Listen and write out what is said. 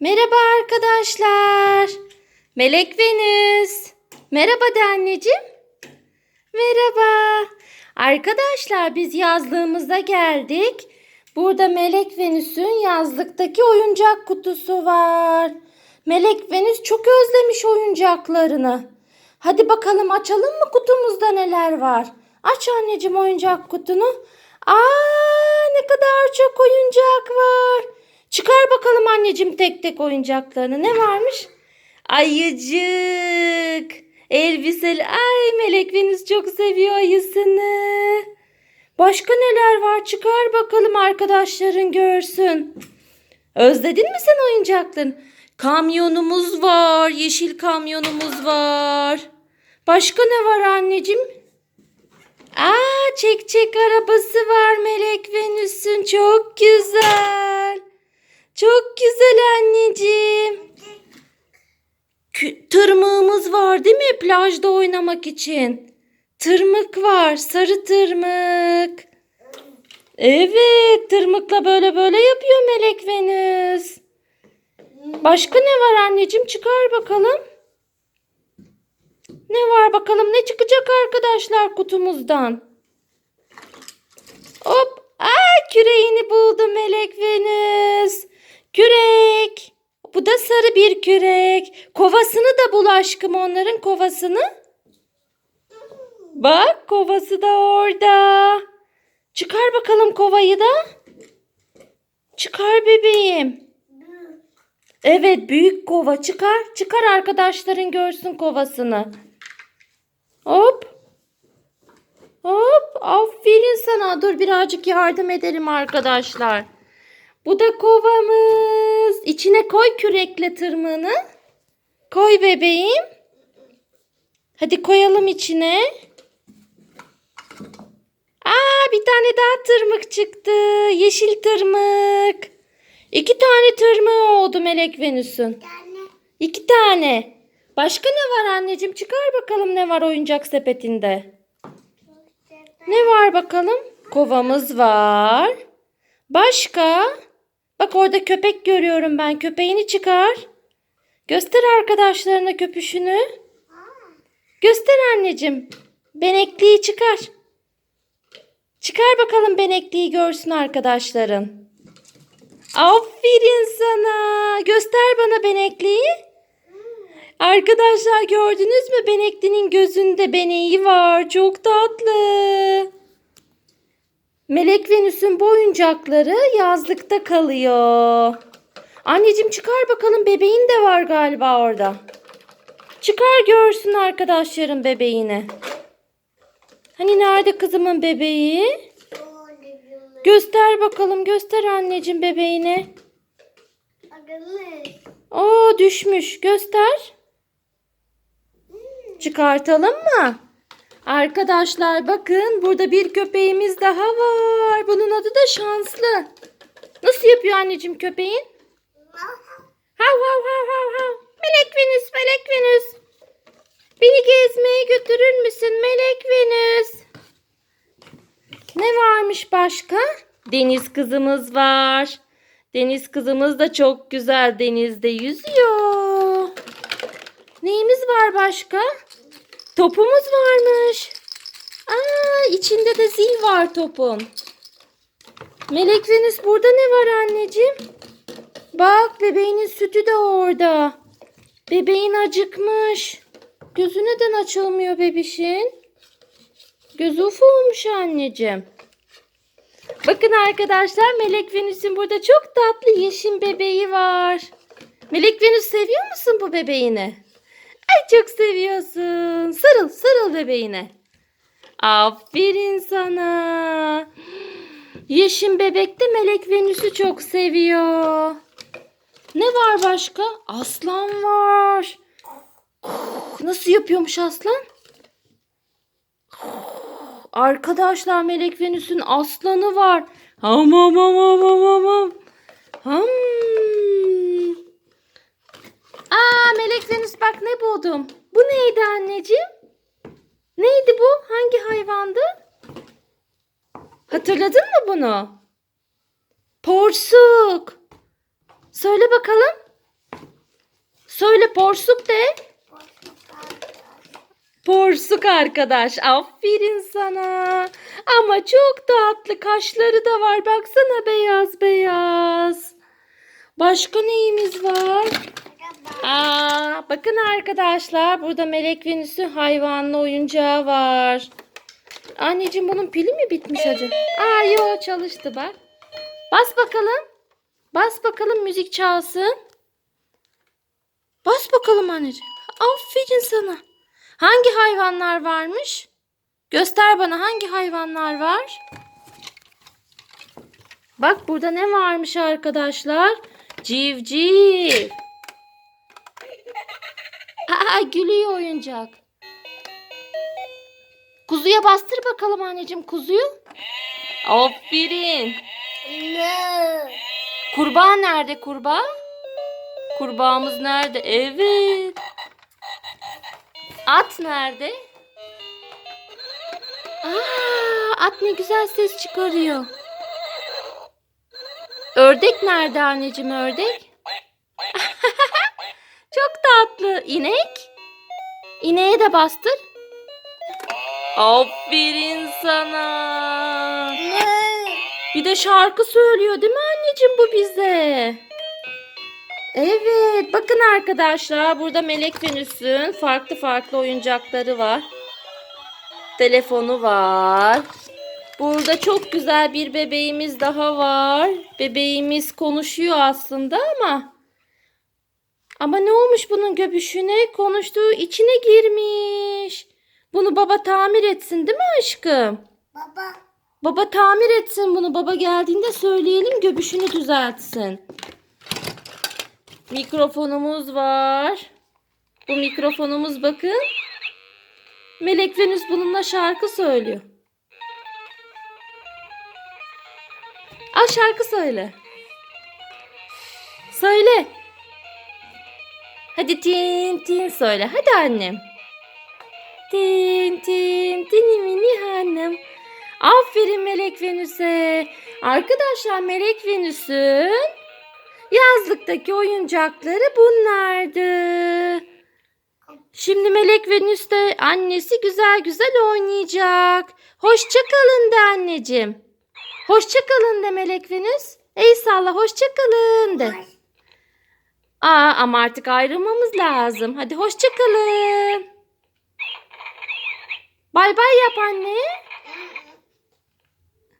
Merhaba arkadaşlar. Melek Venüs. Merhaba de anneciğim. Merhaba. Arkadaşlar biz yazlığımıza geldik. Burada Melek Venüs'ün yazlıktaki oyuncak kutusu var. Melek Venüs çok özlemiş oyuncaklarını. Hadi bakalım açalım mı kutumuzda neler var? Aç anneciğim oyuncak kutunu. Aa ne kadar çok oyuncak var. Anneciğim tek tek oyuncaklarını. Ne varmış? Ayıcık. Elbiseli. Ay Melek Venüs çok seviyor ayısını. Başka neler var? Çıkar bakalım arkadaşların görsün. Özledin mi sen oyuncaklarını? Kamyonumuz var. Yeşil kamyonumuz var. Başka ne var anneciğim? Aa çek çek arabası var Melek Venüs'ün. Çok güzel. Tırmığımız var değil mi plajda oynamak için? Tırmık var, sarı tırmık. Evet, tırmıkla böyle böyle yapıyor Melek Venüs. Başka ne var anneciğim? Çıkar bakalım. Ne var bakalım? Ne çıkacak arkadaşlar kutumuzdan? Hop. Aa, küreğini buldu Melek Venüs. Kürek. Bu da sarı bir kürek. Kovasını da bul aşkım onların kovasını. Bak kovası da orada. Çıkar bakalım kovayı da. Çıkar bebeğim. Evet büyük kova çıkar. Çıkar arkadaşların görsün kovasını. Hop. Hop. Aferin sana. Dur birazcık yardım edelim arkadaşlar. Bu da kovamız. İçine koy kürekle tırmığını. Koy bebeğim. Hadi koyalım içine. Aa bir tane daha tırmık çıktı. Yeşil tırmık. İki tane tırmığı oldu Melek Venüs'ün. İki tane. Başka ne var anneciğim? Çıkar bakalım ne var oyuncak sepetinde. Ne var bakalım? Kovamız var. Başka? Bak orada köpek görüyorum ben. Köpeğini çıkar. Göster arkadaşlarına köpüşünü. Göster anneciğim. Benekliği çıkar. Çıkar bakalım benekliği görsün arkadaşların. Aferin sana. Göster bana benekliği. Arkadaşlar gördünüz mü beneklinin gözünde beneği var. Çok tatlı. Melek Venüs'ün bu oyuncakları yazlıkta kalıyor. Anneciğim çıkar bakalım bebeğin de var galiba orada. Çıkar görsün arkadaşların bebeğini. Hani nerede kızımın bebeği? Göster bakalım göster anneciğim bebeğini. Oo düşmüş göster. Çıkartalım mı? Arkadaşlar bakın burada bir köpeğimiz daha var. Bunun adı da şanslı. Nasıl yapıyor anneciğim köpeğin? Hav hav hav hav hav. Melek Venüs, Melek Venüs. Beni gezmeye götürür müsün Melek Venüs? Ne varmış başka? Deniz kızımız var. Deniz kızımız da çok güzel denizde yüzüyor. Neyimiz var başka? Topumuz varmış. Aa, içinde de zil var topun. Melek Venüs burada ne var anneciğim? Bak bebeğinin sütü de orada. Bebeğin acıkmış. Gözü neden açılmıyor bebişin? Gözü uf olmuş anneciğim. Bakın arkadaşlar Melek Venüs'ün burada çok tatlı yeşil bebeği var. Melek Venüs seviyor musun bu bebeğini? Ay çok seviyorsun. Sarıl sarıl bebeğine. Aferin sana. Yeşim bebek de Melek Venüs'ü çok seviyor. Ne var başka? Aslan var. Nasıl yapıyormuş aslan? Arkadaşlar Melek Venüs'ün aslanı var. Ham ham ham ham ham ham ham. Venüs bak ne buldum. Bu neydi anneciğim? Neydi bu? Hangi hayvandı? Hatırladın mı bunu? Porsuk. Söyle bakalım. Söyle porsuk de. Porsuk arkadaş. Aferin sana. Ama çok tatlı. Kaşları da var. Baksana beyaz beyaz. Başka neyimiz var? Aa, bakın arkadaşlar. Burada Melek Venüs'ün hayvanlı oyuncağı var. Anneciğim bunun pili mi bitmiş acaba? Aa yo çalıştı bak. Bas bakalım. Bas bakalım müzik çalsın. Bas bakalım anneciğim. Aferin sana. Hangi hayvanlar varmış? Göster bana hangi hayvanlar var? Bak burada ne varmış arkadaşlar? Civciv. Aa gülüyor oyuncak. Kuzuya bastır bakalım anneciğim kuzuyu. Aferin. Kurbağa nerede kurbağa? Kurbağamız nerede? Evet. At nerede? Aa, at ne güzel ses çıkarıyor. Ördek nerede anneciğim ördek? Tatlı. İnek? İneğe de bastır. Aferin sana. Bir de şarkı söylüyor değil mi anneciğim bu bize? Evet bakın arkadaşlar burada Melek Venüs'ün farklı farklı oyuncakları var. Telefonu var. Burada çok güzel bir bebeğimiz daha var. Bebeğimiz konuşuyor aslında ama ama ne olmuş bunun göbüşüne? Konuştuğu içine girmiş. Bunu baba tamir etsin değil mi aşkım? Baba. Baba tamir etsin bunu. Baba geldiğinde söyleyelim göbüşünü düzeltsin. Mikrofonumuz var. Bu mikrofonumuz bakın. Melek Venüs bununla şarkı söylüyor. Al şarkı söyle. Söyle. Hadi tin tin söyle. Hadi annem. Tin tin tin mini hanım. Aferin Melek Venüs'e. Arkadaşlar Melek Venüs'ün yazlıktaki oyuncakları bunlardı. Şimdi Melek Venüs de annesi güzel güzel oynayacak. Hoşça kalın de anneciğim. Hoşça kalın de Melek Venüs. Ey salla hoşça kalın de. Aa ama artık ayrılmamız lazım. Hadi hoşça kalın. Bay bay yap anne.